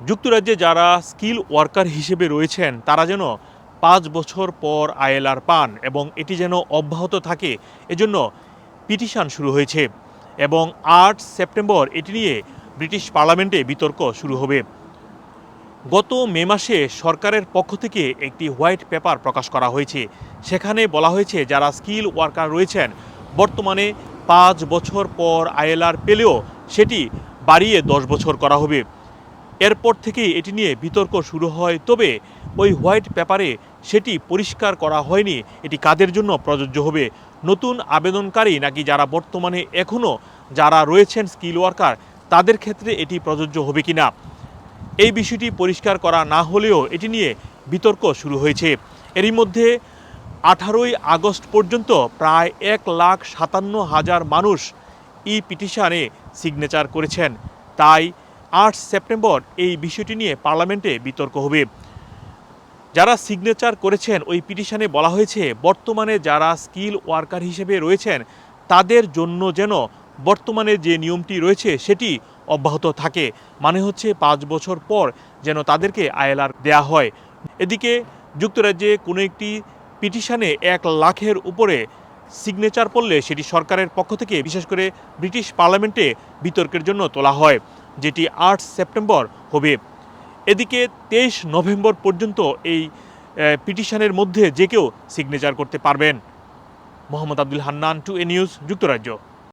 যুক্তরাজ্যে যারা skill worker হিসেবে রয়েছেন, তারা যেন পাঁচ বছর পর আইএলআর পান এবং এটি যেন অব্যাহত থাকে, এজন্য পিটিশন শুরু হয়েছে এবং আট সেপ্টেম্বর এটি নিয়ে ব্রিটিশ পার্লামেন্টে বিতর্ক শুরু হবে। গত মে মাসে সরকারের পক্ষ থেকে একটি হোয়াইট পেপার প্রকাশ করা হয়েছে। সেখানে বলা হয়েছে, যারা স্কিল ওয়ার্কার রয়েছেন, বর্তমানে পাঁচ বছর পর আইএলআর পেলেও সেটি বাড়িয়ে দশ বছর করা হবে। এরপর থেকেই এটি নিয়ে বিতর্ক শুরু হয়। তবে ওই হোয়াইট পেপারে সেটি পরিষ্কার করা হয়নি। এটি কাদের জন্য প্রযোজ্য হবে? নতুন আবেদনকারী নাকি যারা বর্তমানে এখনও যারা রয়েছেন স্কিল ওয়ার্কার, তাদের ক্ষেত্রে এটি প্রযোজ্য হবে কি না এই বিষয়টি পরিষ্কার করা না হলেও এটি নিয়ে বিতর্ক শুরু হয়েছে। এরই মধ্যে আঠারোই আগস্ট পর্যন্ত প্রায় এক লাখ সাতান্ন হাজার মানুষ ই পিটিশনে সিগনেচার করেছেন। তাই আট সেপ্টেম্বর এই বিষয়টি নিয়ে পার্লামেন্টে বিতর্ক হবে। যারা সিগনেচার করেছেন, ওই পিটিশনে বলা হয়েছে, বর্তমানে যারা স্কিল ওয়ার্কার হিসেবে রয়েছেন, তাদের জন্য যেন বর্তমানে যে নিয়মটি রয়েছে, সেটি অব্যাহত থাকে। মানে হচ্ছে, পাঁচ বছর পর যেন তাদেরকে আইএলআর দেয়া হয়। এদিকে যুক্তরাজ্যে কোনো একটি পিটিশনে এক লাখের উপরে সিগনেচার পড়লে সেটি সরকারের পক্ষ থেকে, বিশেষ করে ব্রিটিশ পার্লামেন্টে বিতর্কের জন্য তোলা হয়। যেটি আট সেপ্টেম্বর হবে। এদিকে তেইশ নভেম্বর পর্যন্ত এই পিটিশনের মধ্যে যে কেউ সিগনেচার করতে পারবেন। মোহাম্মদ আব্দুল হান্নান, টু এ নিউজ, যুক্তরাজ্য।